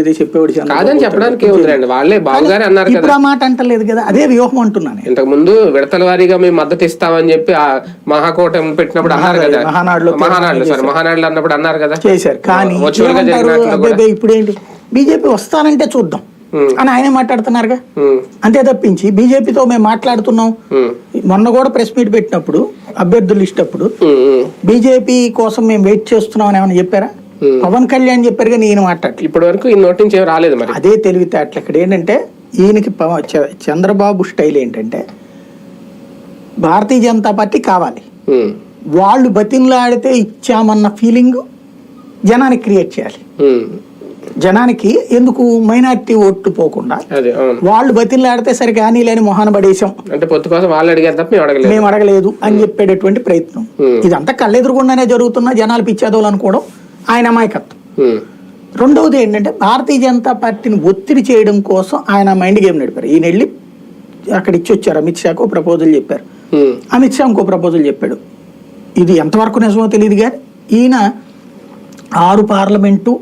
ఇది చెప్పేవాడు చంద్రబాబు కాదని చెప్పడానికి ఏముందిలేండి వాళ్ళే బాబు గారే అన్నారు కదా. మాట అంటలేదు కదా అదే వ్యూహం అంటున్నాను నేను. ఇంతకు ముందు విడతల వారీగా మేము మద్దతు ఇస్తామని చెప్పి ఆ మహాకూటమి పెట్టినప్పుడు అన్నారు కదా. మహానాడులో మహానాడులో సార్ మహానాడులో అన్నప్పుడు అన్నారు కదా. చేశారు. కానీ ఇప్పుడు ఏంటి? బీజేపీ వస్తానంటే చూద్దాం అని ఆయనే మాట్లాడుతున్నారుగా? అంతే తప్పించి బీజేపీతో మేము మాట్లాడుతున్నాం. మొన్న కూడా ప్రెస్ మీట్ పెట్టినప్పుడు అభ్యర్థుల లిస్ట్ అప్పుడు ఉమ్, ఉమ్. బీజేపీ కోసం మేము వెయిట్ చేస్తున్నాం అని ఏమైనా చెప్పారా. పవన్ కళ్యాణ్ చెప్పారు కానీ ఈయన మాట్లాడలేదు. ఇప్పటి వరకు ఈ నోటి నుంచి రాలేదు మరి. అదే తెలివితేటలు ఇక్కడ ఏంటంటే ఈయనకి చంద్రబాబు స్టైల్ ఏంటంటే భారతీయ జనతా పార్టీ కావాలి. ఉమ్, వాళ్ళు బతిన్లాడితే ఇచ్చామన్న ఫీలింగ్ జనానికి క్రియేట్ చేయాలి. ఉమ్. జనానికి ఎందుకు మైనారిటీ ఓట్లు పోకుండా వాళ్ళు బతిన్లాడితే సరే కానీ లేని మొహాన పడేసాం. అంటే పొత్తు కోసం వాళ్ళు అడిగారు తప్ప మేము అడగలేదు. అని చెప్పేటటువంటి ప్రయత్నం. Hmm. ఇదంతా కళ్ళెదురుగుండానే జరుగుతున్న జనాలు పిచ్చేదోలు అనుకోవడం. ఆయన అమాయకత్వం. రెండవది ఏంటంటే భారతీయ జనతా పార్టీని ఒత్తిడి చేయడం కోసం ఆయన మైండ్ గేమ్ నడిపారు. ఈయన వెళ్ళి అక్కడ ఇచ్చి వచ్చారు అమిత్ షాకు ప్రపోజల్ చెప్పారు. అమిత్ షా ఇంకో ప్రపోజల్ చెప్పాడు. ఇది ఎంతవరకు నిజమో తెలియదు కానీ ఈయన ఆరు పార్లమెంటు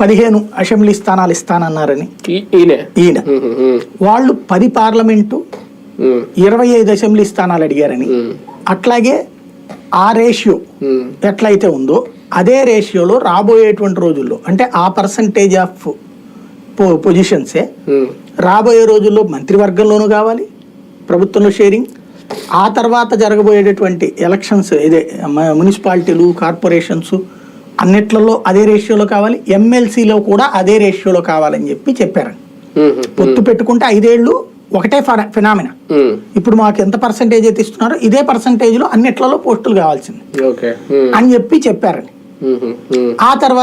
పదిహేను అసెంబ్లీ స్థానాలు ఇస్తానన్నారని. ఈయనే? వాళ్ళు పది పార్లమెంటు ఇరవై ఐదు అసెంబ్లీ స్థానాలు అడిగారని. అట్లాగే ఆ రేషియో ఎట్లయితే ఉందో అదే రేషియోలో రాబోయేటువంటి రోజుల్లో అంటే ఆ పర్సంటేజ్ ఆఫ్ పొజిషన్సే రాబోయే రోజుల్లో మంత్రివర్గంలోనూ కావాలి ప్రభుత్వంలో షేరింగ్ ఆ తర్వాత జరగబోయేటటువంటి ఎలక్షన్స్ ఇదే మున్సిపాలిటీలు కార్పొరేషన్స్ అన్నిట్లలో అదే రేషియోలో కావాలి ఎమ్మెల్సీలో కూడా అదే రేషియోలో కావాలని చెప్పి చెప్పారు. ఉమ్, ఉమ్, పొత్తు పెట్టుకుంటే ఐదేళ్ళు ఒకటే ఫినామినా ఇప్పుడు మాకు ఎంత పర్సంటేజ్ అయితే ఇస్తున్నారో ఇదే పర్సంటేజ్లో అన్నిట్లలో పోస్టులు కావాల్సింది. అని చెప్పి ఉమ్. ఆ తర్వాత